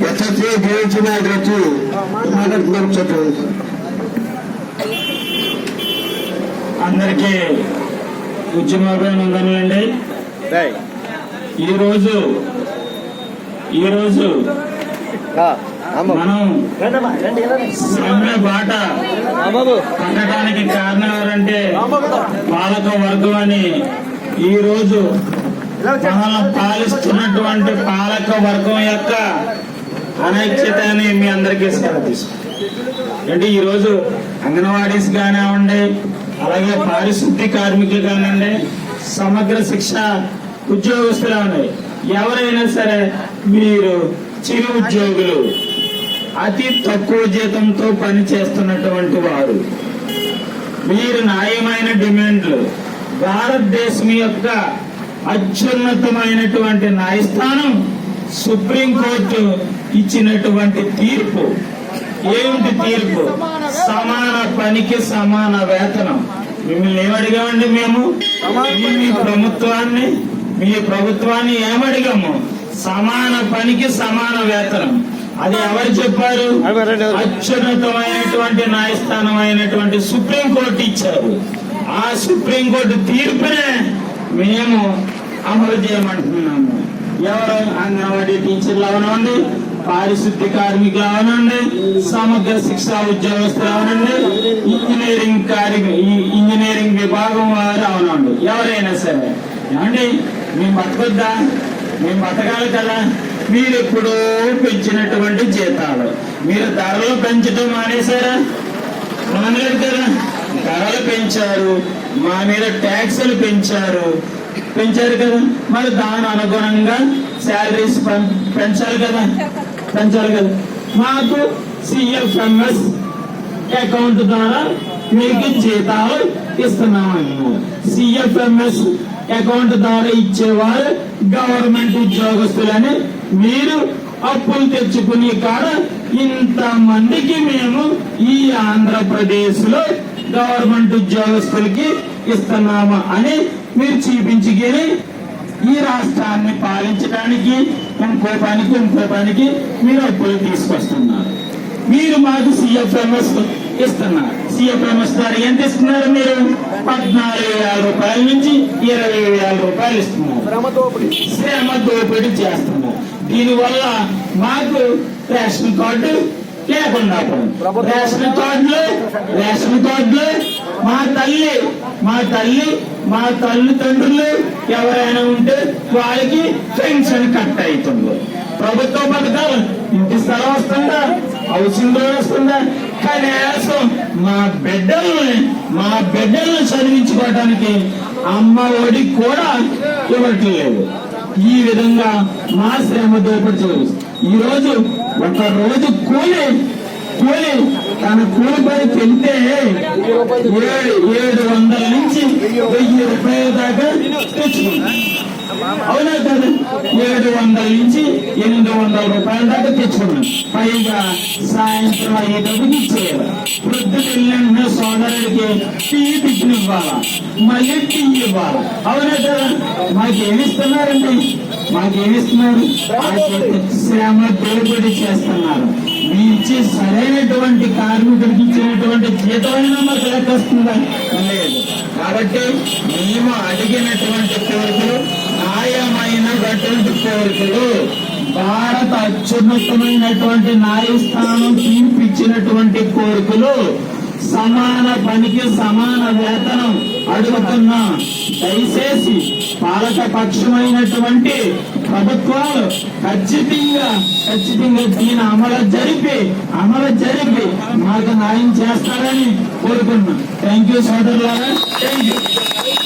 గురించి నాకు వచ్చి మాట్లాడుతున్నాం చెప్పండి అందరికీ ఉద్యమాభినందనలండి ఈరోజు ఈరోజు మనం సమ్మె బాట పట్టడానికి కారణం ఎవరంటే పాలక వర్గం అని ఈ రోజు మనల్ని పాలిస్తున్నటువంటి పాలక వర్గం యొక్క అనైక్యత అని మీ అందరికీ సేవ అంటే ఈరోజు అంగన్వాడీస్ కానివ్వండి అలాగే పారిశుద్ధ్య కార్మికులు కానివ్వండి సమగ్ర శిక్ష ఉద్యోగస్తులు ఉన్నాయి ఎవరైనా సరే మీరు చిరు ఉద్యోగులు అతి తక్కువ జీతంతో పని చేస్తున్నటువంటి వారు మీరు న్యాయమైన డిమాండ్లు భారతదేశం యొక్క అత్యున్నతమైనటువంటి న్యాయస్థానం సుప్రీంకోర్టు ఇచ్చినటువంటి తీర్పు. ఏమిటి తీర్పు? సమాన పనికి సమాన వేతనం. మిమ్మల్ని ఏమడిగామండి మేము? మీ- ప్రభుత్వాన్ని మీ ప్రభుత్వాన్ని ఏమడిగాము సమాన పనికి సమాన వేతనం. అది ఎవరు చెప్పారు? అత్యున్నతమైనటువంటి న్యాయస్థానం అయినటువంటి సుప్రీంకోర్టు ఇచ్చారు. ఆ సుప్రీంకోర్టు తీర్పునే మేము అమలు చేయమంటున్నాము. ఎవరు అంగన్వాడీ టీచర్లు అవనండి పారిశుద్ధ్య కార్మికులు అవనండి సమగ్ర శిక్షా ఉద్యోగస్తులు అవనండి ఇంజనీరింగ్ కార్మి ఈ ఇంజనీరింగ్ విభాగం వారు అవనండి. ఎవరైనా సరే. ఏమండి? మేము బతకొద్దా? మేము బతకాలి కదా? మీరు ఎప్పుడో పెంచినటువంటి జీతాలు. మీరు ధరలు పెంచడం మానేశారా? మానలేదు కదా? ధరలు పెంచారు. మా మీద ట్యాక్సులు పెంచారు. పెంచారు కదా? మరి దాని అనుగుణంగా శాలరీస్ పెంచాలి కదా? పెంచాలి కదా? మాకు సిఎఫ్ఎంఎస్ అకౌంట్ ద్వారా మీకు జీతాలు ఇస్తున్నామన్నారు సిఎఫ్ఎంఎస్ అకౌంట్ ద్వారా ఇచ్చేవారు గవర్నమెంట్ ఉద్యోగస్తులని మీరు అప్పులు తెచ్చుకునే కాడ ఇంత మందికి మేము ఈ ఆంధ్రప్రదేశ్లో గవర్నమెంట్ ఉద్యోగస్తులకి ఇస్తున్నాము అని మీరు చూపించుకొని ఈ రాష్ట్రాన్ని పాలించడానికి ఇంకోపానికి ఇంకోపానికి మీరు అప్పులు తీసుకొస్తున్నారు. మీరు మాకు సిఎఫ్ఎంఎస్ ఇస్తున్నారు. సిఎఫ్ఎంఎస్ ద్వారా ఎంత ఇస్తున్నారు మీరు? పద్నాలుగు వేల రూపాయల నుంచి ఇరవై వేల రూపాయలు ఇస్తున్నారు. శ్రమ దోపిడీ చేస్తున్నారు. దీనివల్ల మాకు రేషన్ కార్డు లేకుండా. రేషన్ కార్డులు రేషన్ కార్డులు మా తల్లి మా తల్లి మా తల్లిదండ్రులు ఎవరైనా ఉంటే వాళ్ళకి పెన్షన్ కట్ అవుతుంది ప్రభుత్వ పథకాలు ఇంటి స్థలం వస్తుందా? హౌసింగ్ లోన్ వస్తుందా? కనీసం మా బిడ్డల్ని మా బిడ్డల్ని చదివించుకోవడానికి అమ్మ ఒడి కూడా ఇవ్వట్లేదు. ఈ విధంగా మా శ్రమ ఈ రోజు ఒక రోజు కూలి కూలి. తన కూలి పనికి వెళ్తే ఏడు వందల నుంచి వెయ్యి రూపాయల దాకా తెచ్చుకుంటాం అవునా కదా? ఏడు వందల నుంచి ఎనిమిది వందల రూపాయల దాకా తెచ్చుకున్నాం. పైగా సాయంత్రం అయ్యేటప్పుడు ఇచ్చేయాలి వెళ్ళిన సోదరుడికి టీ టిఫిన్ ఇవ్వాలా మళ్ళీ టీ ఇవ్వాలా అవునా సార్? కదా మాకేమిస్తున్నారండి? మాకేమిస్తున్నారు? ఆ శ్రమ దోపిడీ చేస్తున్నారు. మీ ఇచ్చే సరైనటువంటి కార్మికుడికి ఇచ్చినటువంటి జీతమైనా మాకు లెక్క వస్తుందా లేదు. కాబట్టి మేము అడిగినటువంటి కోరికలు న్యాయమైనటువంటి కోరికలు భారత అత్యున్నతమైనటువంటి న్యాయస్థానం తీర్పు ఇచ్చినటువంటి కోరికలు సమాన పనికి సమాన వేతనం అడుగుతున్నా దయచేసి పాలక పక్షమైనటువంటి ప్రభుత్వాలు ఖచ్చితంగా ఖచ్చితంగా దీని అమలు జరిపి అమలు జరిపి మాకు న్యాయం చేస్తారని కోరుకున్నాం థ్యాంక్ యూ సోదరులారా. Thank you